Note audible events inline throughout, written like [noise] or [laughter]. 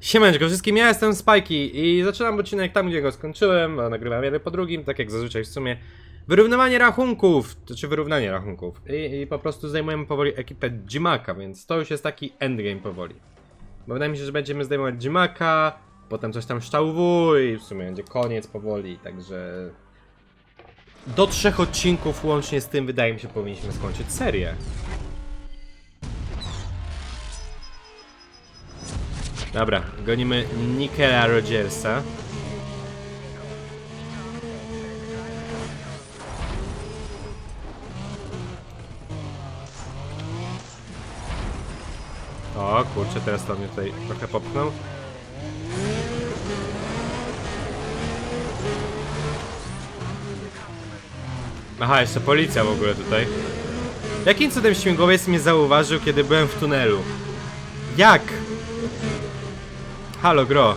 Siemaneczko wszystkim, ja jestem Spajki i zaczynam odcinek tam, gdzie go skończyłem, a nagrywam jeden po drugim, tak jak zazwyczaj w sumie. Wyrównywanie rachunków, to czy wyrównanie rachunków. I, I po prostu zdejmujemy powoli ekipę Jimaka, więc to już jest taki endgame powoli. Bo wydaje mi się, że będziemy zdejmować Jimaka, potem coś tam szczałwu w sumie będzie koniec powoli, także... Do trzech odcinków łącznie z tym wydaje mi się powinniśmy skończyć serię. Dobra, gonimy Nikela Rogersa. O kurczę, teraz to mnie tutaj trochę popchnął. Aha, jeszcze policja w ogóle tutaj. Jakim cudem śmigłowiec mnie zauważył, kiedy byłem w tunelu? Jak? Halo, gro.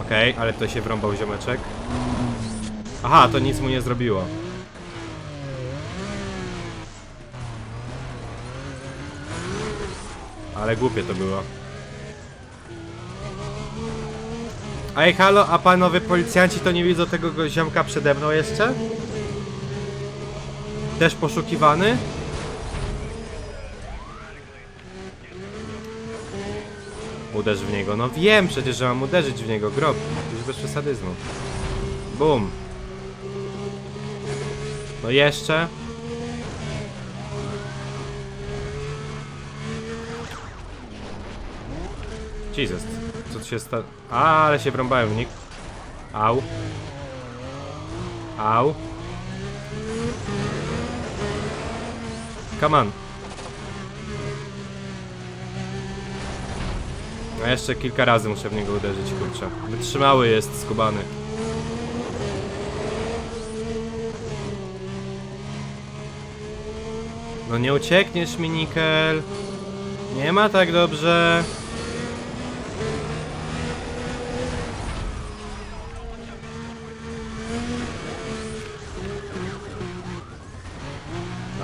Okej, ale to się wrąbał ziomeczek. Aha, to nic mu nie zrobiło. Ale głupie to było. Ej, halo, a panowie policjanci to nie widzą tego go- ziomka przede mną jeszcze? Też poszukiwany? Uderz w niego. No wiem przecież, że mam uderzyć w niego. Grob. Już bez przesadyzmu. Bum. No jeszcze. Jesus. Co tu się stało? Ale się brąbałem w nich. Au. Au. Come on. A jeszcze kilka razy muszę w niego uderzyć, kurczę. Wytrzymały jest, skubany. No nie uciekniesz mi, Nikel. Nie ma tak dobrze.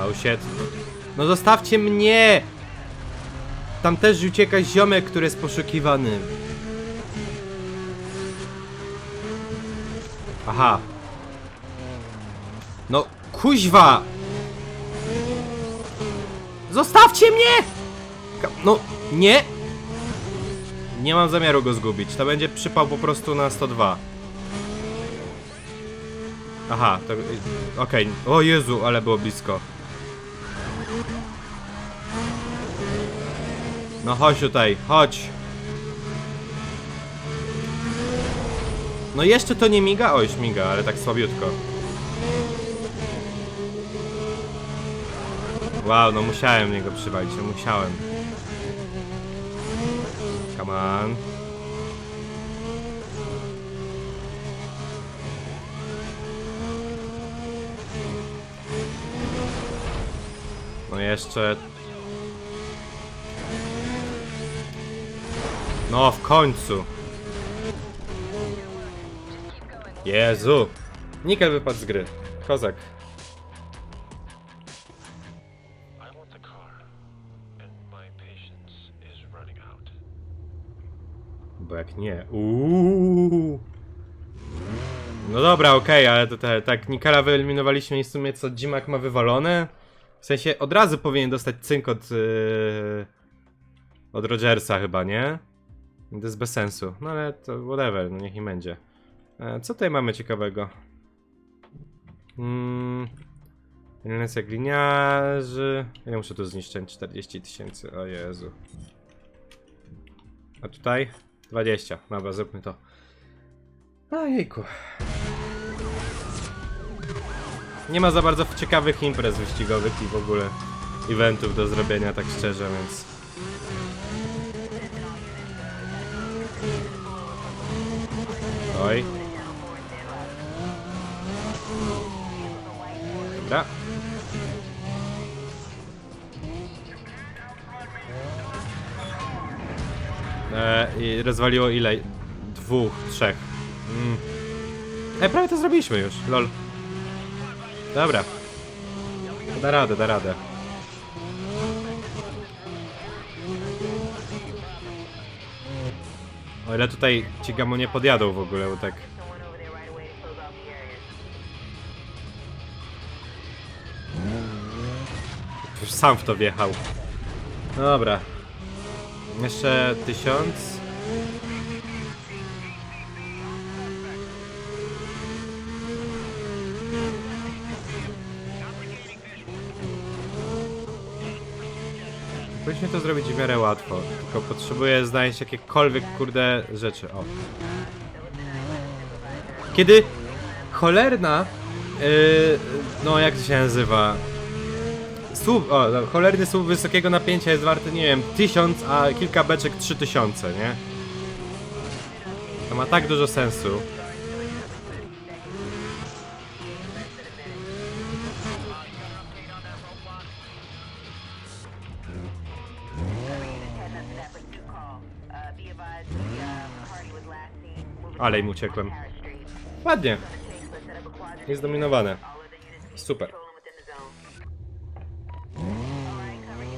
Oh shit. No zostawcie mnie! Tam też ucieka ziomek, który jest poszukiwany. Aha. No, kuźwa! Zostawcie mnie! No, nie! Nie mam zamiaru go zgubić. To będzie przypał po prostu na 102. Aha, to... Okej. O Jezu, ale było blisko. No chodź tutaj, chodź. No jeszcze to nie miga? Oj, śmiga, ale tak słabiutko. Wow, no musiałem niego przywalić, no musiałem. Come on. No jeszcze No, w końcu. Jezu. Nikel wypadł z gry. Kozak. Bo jak nie. Uuu. No dobra, okej, ale to te, tak Nikala wyeliminowaliśmy i w sumie co Jimak ma wywalone? W sensie od razu powinien dostać cynk od yy, od Rogersa chyba, nie? To jest bez sensu. No ale to whatever, no niech im będzie. E, co tutaj mamy ciekawego? Mm, eliminacja gliniarzy. Ja muszę tu zniszczyć 40 tysięcy, o Jezu. A tutaj? 20. Dobra, zróbmy to. Ojejku. Nie ma za bardzo ciekawych imprez wyścigowych i w ogóle eventów do zrobienia, tak szczerze, więc... Oj. Dobra. E, I rozwaliło ile? Dwóch, trzech. Mm. E, prawie to zrobiliśmy już, lol. Dobra. Da radę, da radę. O ile tutaj ci gamo nie podjadą w ogóle, bo tak... Już sam w to wjechał. Dobra. Jeszcze tysiąc. Powinniśmy to zrobić w miarę łatwo. Tylko potrzebuję znaleźć jakiekolwiek kurde rzeczy. O. Kiedy cholerna. Yy, no jak to się nazywa? Słup, o, no, cholerny słup wysokiego napięcia jest warty, nie wiem, 1000, a kilka beczek 3000, nie? To ma tak dużo sensu. Ale im uciekłem. Ładnie. Jest zdominowane. Super.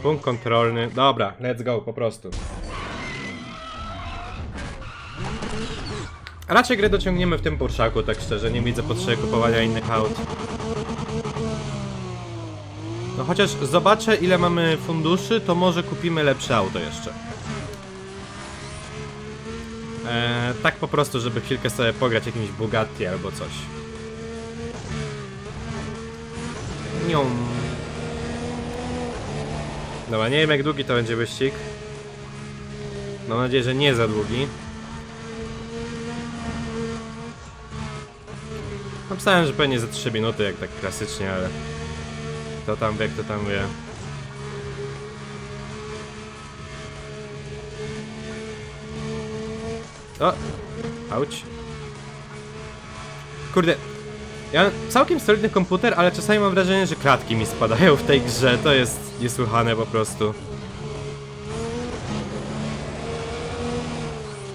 Punkt kontrolny. Dobra, let's go, po prostu. Raczej grę dociągniemy w tym Porszaku, tak szczerze. Nie widzę potrzeby kupowania innych aut. No chociaż zobaczę ile mamy funduszy, to może kupimy lepsze auto jeszcze. Eee, tak po prostu, żeby chwilkę sobie pograć jakimś Bugatti albo coś. Nią. Dobra, nie wiem jak długi to będzie wyścig. Mam nadzieję, że nie za długi. Napisałem, że pewnie za 3 minuty, jak tak klasycznie, ale... Kto tam wie, kto tam wie. O! Auć. Kurde. Ja mam całkiem solidny komputer, ale czasami mam wrażenie, że klatki mi spadają w tej grze. To jest niesłychane po prostu.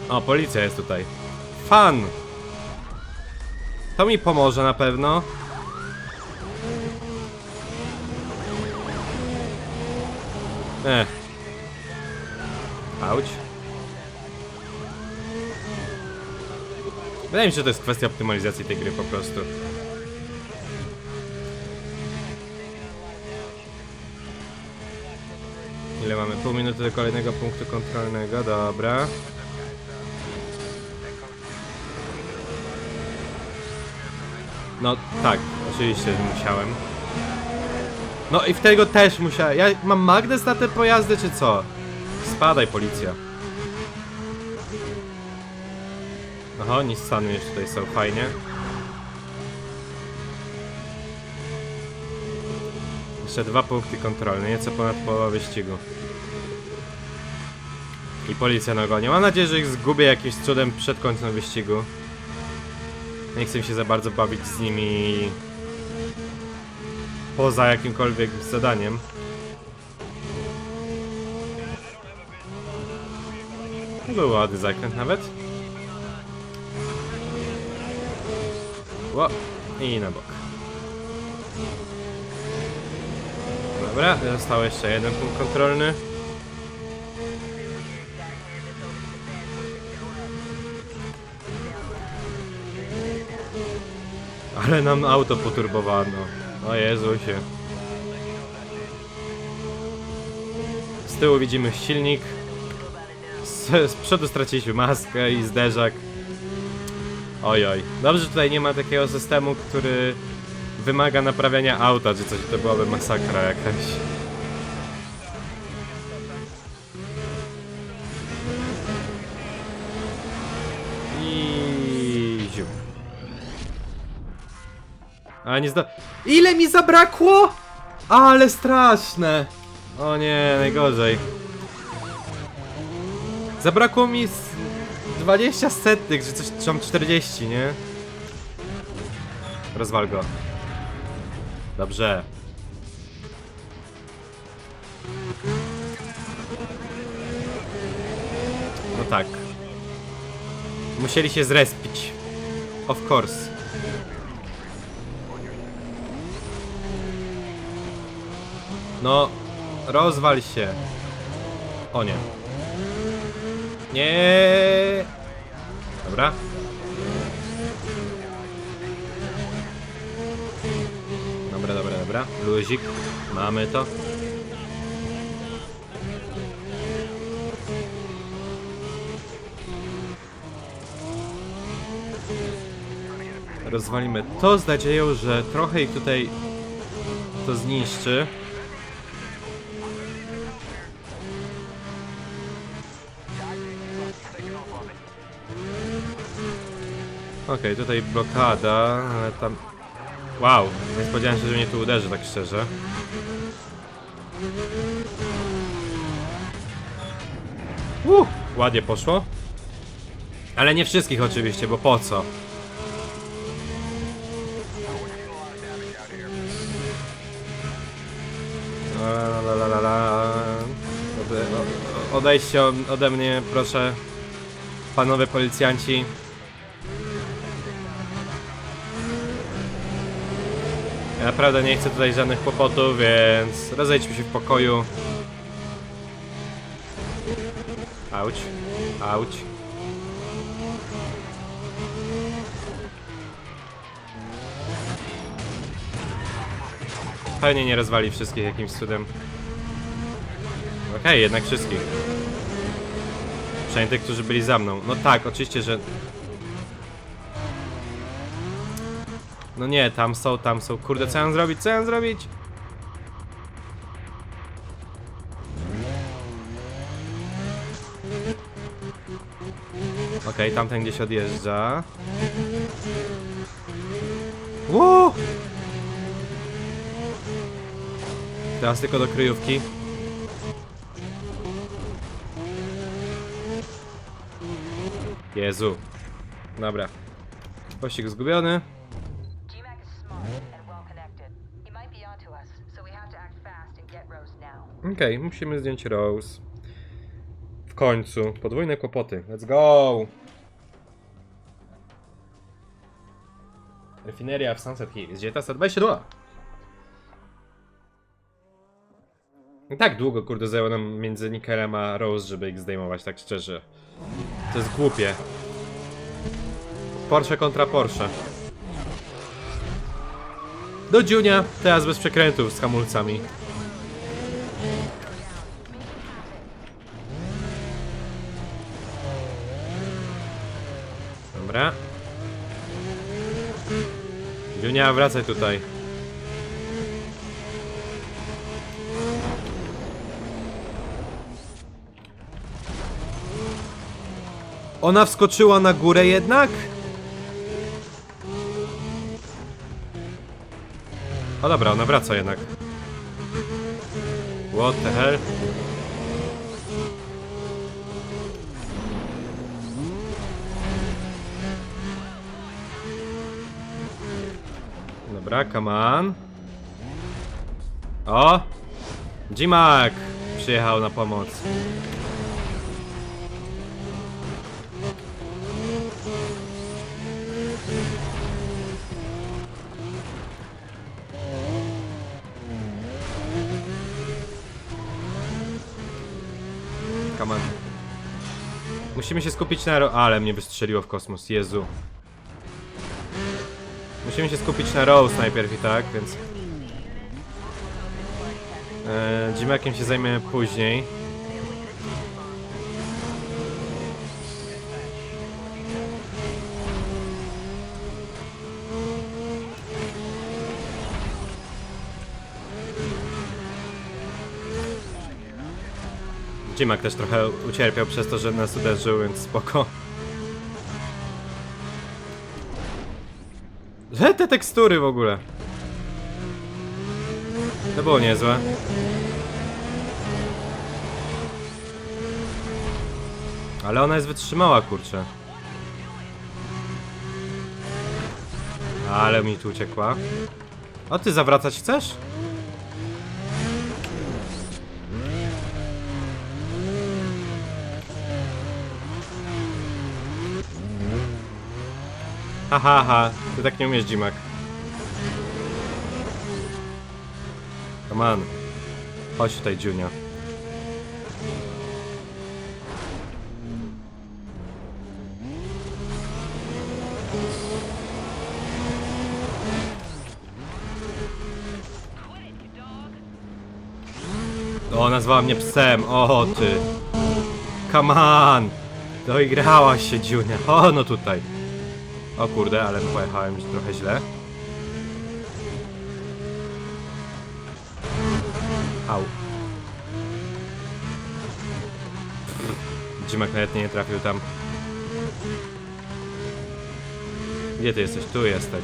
O, policja jest tutaj. Fan! To mi pomoże na pewno. Ech. Auć. Wydaje mi się, że to jest kwestia optymalizacji tej gry po prostu. Ile mamy? Pół minuty do kolejnego punktu kontrolnego, dobra. No tak, oczywiście musiałem. No i w tego też musiałem. Ja mam magnes na te pojazdy, czy co? Spadaj, policja. Aha, Nissany już tutaj są fajnie. Jeszcze dwa punkty kontrolne, nieco ponad połowa wyścigu. I policja na ogonie. Mam nadzieję, że ich zgubię jakimś cudem przed końcem wyścigu. Nie chcę się za bardzo bawić z nimi poza jakimkolwiek zadaniem. Był ładny zakręt nawet. I na bok. Dobra, został jeszcze jeden punkt kontrolny. Ale nam auto poturbowano. O Jezusie. Z tyłu widzimy silnik. Z, z przodu straciliśmy maskę i zderzak. Oj, oj. Dobrze, że tutaj nie ma takiego systemu, który wymaga naprawiania auta, czy coś, to byłaby masakra jakaś. I ziu. A nie zda... Ile mi zabrakło? Ale straszne! O nie, najgorzej. Zabrakło mi 20 setnych, czy coś, czy mam 40, nie? Rozwal go. Dobrze. No tak. Musieli się zrespić. Of course. No, rozwal się. O nie. Nie. Dobra. Dobra, dobra, dobra. Luzik. Mamy to. Rozwalimy to z nadzieją, że trochę ich tutaj to zniszczy. Okej, tutaj blokada, ale tam... Wow, nie spodziewałem się, że mnie tu uderzy, tak szczerze. Uh, ładnie poszło. Ale nie wszystkich oczywiście, bo po co? La, la, la, la, la. Ode, o- odejdźcie o- ode mnie, proszę. Panowie policjanci. Naprawdę nie chcę tutaj żadnych kłopotów, więc rozejdźmy się w pokoju. Auć. Auć. Pewnie nie rozwali wszystkich jakimś cudem. Okej, jednak wszystkich. Przynajmniej tych, którzy byli za mną. No tak, oczywiście, że... No nie, tam są, tam są. Kurde, co ja mam zrobić? Co ja mam zrobić? Okej, tamten gdzieś odjeżdża. Woo! Teraz tylko do kryjówki. Jezu. Dobra. Pościg zgubiony. Okej, musimy zdjąć Rose. W końcu. Podwójne kłopoty. Let's go! Refineria w Sunset Hills. Gdzie ta 122? I tak długo, kurde, zajęło nam między Nikelem a Rose, żeby ich zdejmować, tak szczerze. To jest głupie. Porsche kontra Porsche. Do Junia, teraz bez przekrętów z hamulcami. Dobra. Junia, wracaj tutaj. Ona wskoczyła na górę jednak? O dobra, ona wraca jednak. What the hell? Dobra, come on. O! Jimak przyjechał na pomoc. Come on. Musimy się skupić na... Ale mnie wystrzeliło w kosmos, Jezu. Musimy się skupić na Rose najpierw i tak, więc... Jimakiem się zajmiemy później. Jimak też trochę ucierpiał przez to, że nas uderzył, więc spoko. Że te tekstury w ogóle. To było niezłe. Ale ona jest wytrzymała, kurczę. Ale mi tu uciekła. O, ty zawracać chcesz? Haha, ha, ty tak nie umiesz, Dzimak. Come on. Chodź tutaj, Junior. O, nazwała mnie psem. O, ty. Come on. Doigrała się, Junior. O, no tutaj. O kurde, ale pojechałem trochę źle. Au. Dzimak nawet nie trafił tam. Gdzie ty jesteś? Tu jesteś.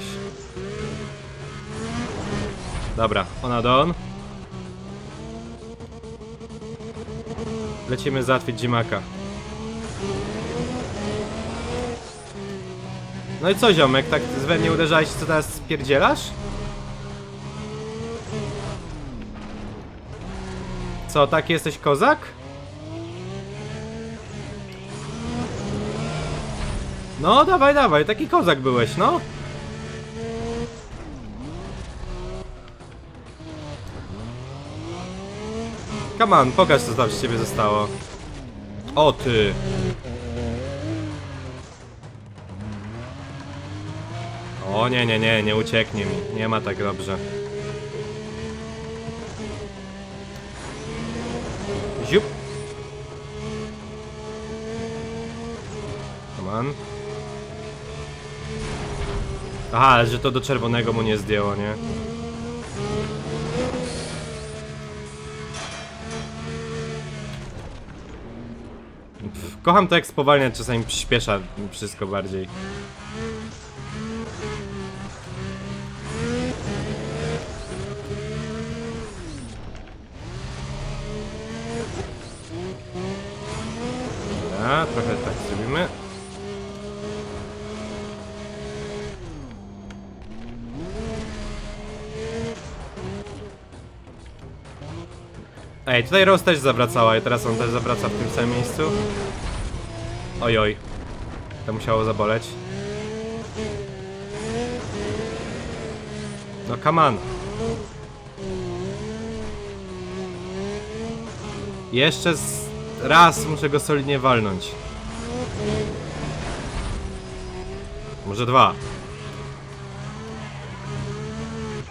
Dobra, ona don. Lecimy załatwić Dzimaka. No i co ziomek, tak we mnie uderzałeś, co teraz spierdzielasz? Co, taki jesteś kozak? No, dawaj, dawaj, taki kozak byłeś, no. Come on, pokaż co tam z ciebie zostało. O ty. O nie, nie, nie, nie ucieknie mi. Nie ma tak dobrze. Ziup. Come on. Aha, że to do czerwonego mu nie zdjęło, nie? Kocham to jak spowalnia, czasami przyspiesza wszystko bardziej. Trochę tak zrobimy. Ej, tutaj Rose też zawracała i teraz on też zawraca w tym samym miejscu. Ojoj. To musiało zaboleć. No come on. Jeszcze z... raz muszę go solidnie walnąć. Może dwa.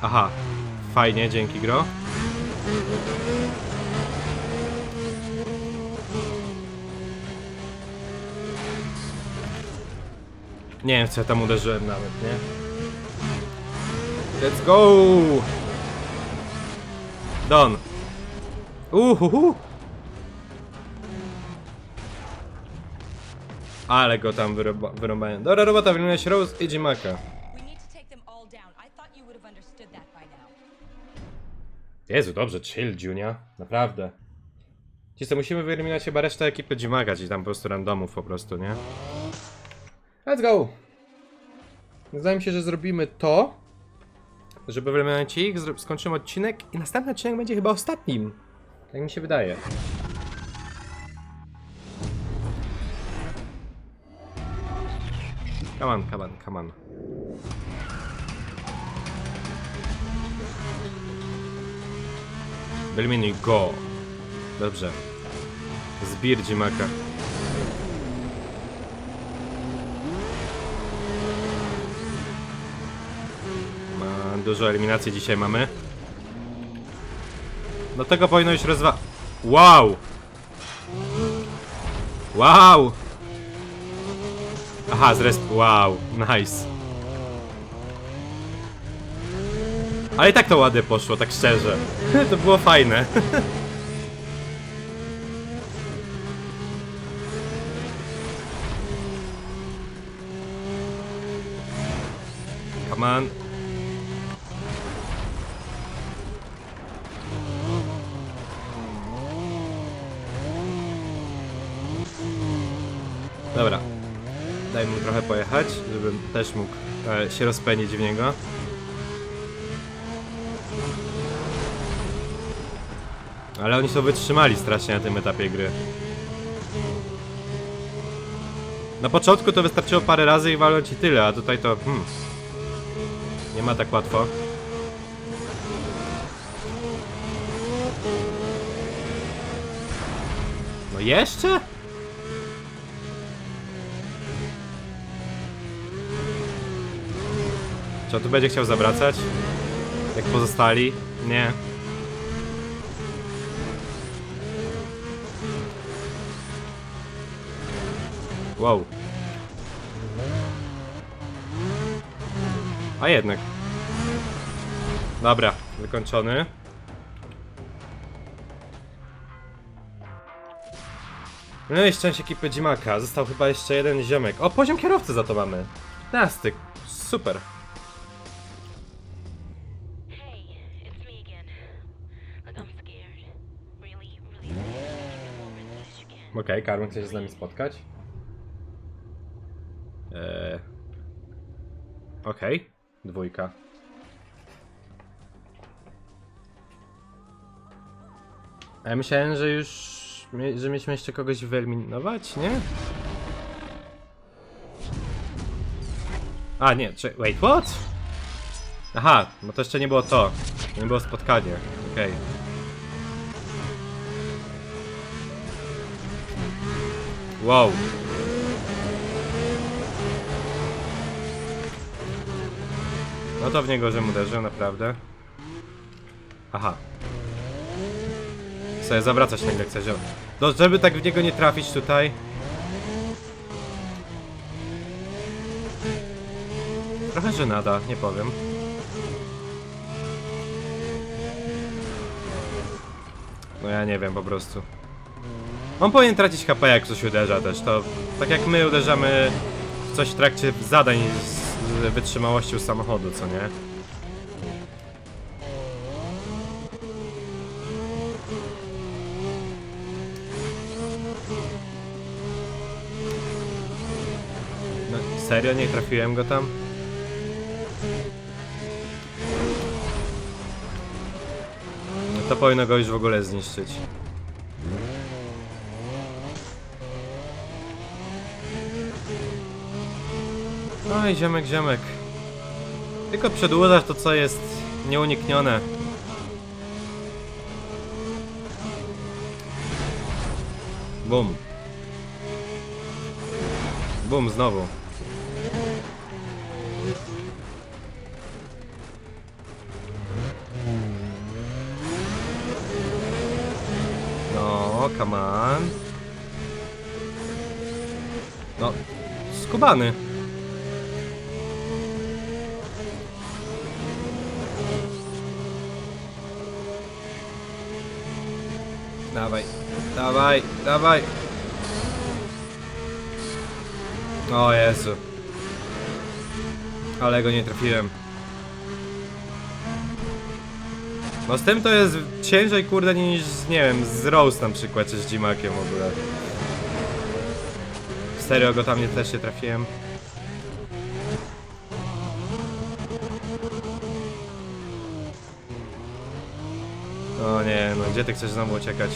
Aha. Fajnie, dzięki gro. Nie wiem, co ja tam uderzyłem nawet, nie? Let's go! Don. Uhuhu! Ale go tam wyroba- wyrąbałem. Dobra robota, wymieniłeś Rose i Jimaka. Jezu, dobrze, chill, Junia. Naprawdę. Ci musimy wyeliminować chyba resztę ekipy Jimaka, czyli tam po prostu randomów po prostu, nie? Let's go! Wydaje mi się, że zrobimy to, żeby wyeliminować ich, skończymy odcinek i następny odcinek będzie chyba ostatnim. Tak mi się wydaje. Come on, come on, come on. Wyeliminuj go. Dobrze. Zbir Dzimaka. Ma dużo eliminacji dzisiaj mamy. Do tego powinno już rozwa... Wow! Wow! Aha, zresp... Wow, nice. Ale i tak to ładnie poszło, tak szczerze. [laughs] to było fajne. [laughs] Come on. Pojechać, żebym też mógł e, się rozpędzić w niego. Ale oni są wytrzymali strasznie na tym etapie gry. Na początku to wystarczyło parę razy i walnąć i tyle, a tutaj to... Hmm, nie ma tak łatwo. No jeszcze? Czy on tu będzie chciał zawracać? Jak pozostali? Nie. Wow. A jednak. Dobra, wykończony. No i szczęście ekipy Dzimaka. Został chyba jeszcze jeden ziomek. O, poziom kierowcy za to mamy. Fantastyk. Super. Okej, Karmen chce się z nami spotkać. Eee... Okej, dwójka. A ja myślałem, że już... że mieliśmy jeszcze kogoś wyeliminować, nie? A, nie, czy... Wait, what? Aha, bo to jeszcze nie było to. To nie było spotkanie. Okej. Wow. No to w niego, żem uderzył, naprawdę. Aha. Sobie zawracać nagle chcę, że... No, żeby tak w niego nie trafić tutaj. Trochę żenada, nie powiem. No ja nie wiem po prostu. On powinien tracić HP jak coś uderza też, to tak jak my uderzamy w coś w trakcie zadań z wytrzymałością samochodu, co nie? No, serio nie trafiłem go tam? No to powinno go już w ogóle zniszczyć. No i ziomek, ziomek. Tylko przedłużasz to, co jest nieuniknione. Bum. Bum, znowu. No, come on. No, skubany. Dawaj, dawaj, dawaj. O Jezu. Ale go nie trafiłem. No z tym to jest ciężej kurde niż, nie wiem, z Rose na przykład, czy z Dzimakiem w ogóle. Serio go tam nie też nie trafiłem. O nie, no gdzie ty chcesz znowu uciekać?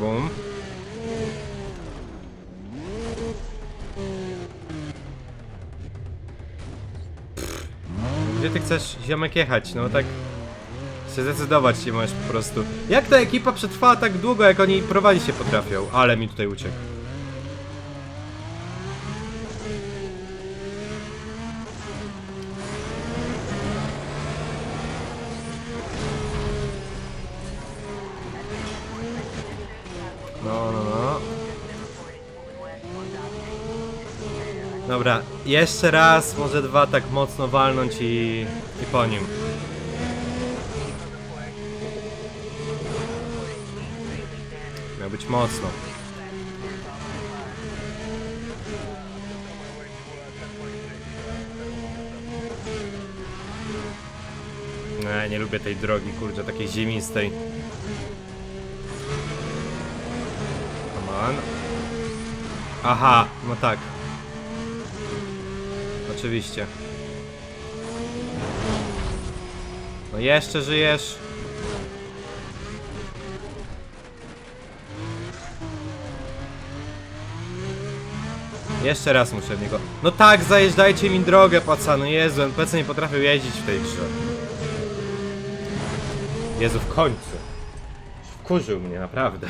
Bum. Gdzie ty chcesz ziomek jechać? No tak się zdecydować się możesz po prostu. Jak ta ekipa przetrwała tak długo, jak oni prowadzić się potrafią? Ale mi tutaj uciekł. No, no, no. Dobra, jeszcze raz, może dwa tak mocno walnąć i, i po nim. Miał być mocno. Nie, nie lubię tej drogi, kurczę, takiej ziemistej. On. Aha, no tak. Oczywiście. No jeszcze żyjesz. Jeszcze raz muszę w niego. No tak, zajeżdżajcie mi drogę, pacano. Jezu, NPC nie potrafią jeździć w tej grze. Jezu, w końcu. Wkurzył mnie, naprawdę.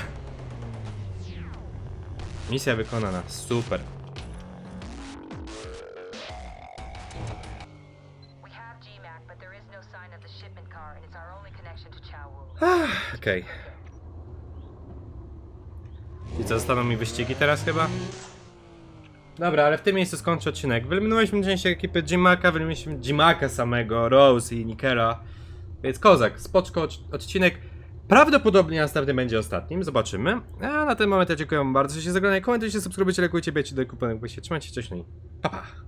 Our only connection to Chao Wu. Okej. co, zostaną mi wyścigi teraz chyba? Dobra, ale w tym miejscu skończę odcinek. Wyeliminowaliśmy część ekipy Jimaka, wyeliminowaliśmy Jimaka samego, Rose i Nikera. Więc kozak, spoczko odc- odcinek. Prawdopodobnie następny będzie ostatnim, zobaczymy. A na ten moment ja dziękuję bardzo, że się zagrali, komentujcie, subskrybujcie, lekujcie, bijcie do bo się trzymajcie, cześć, no i pa pa!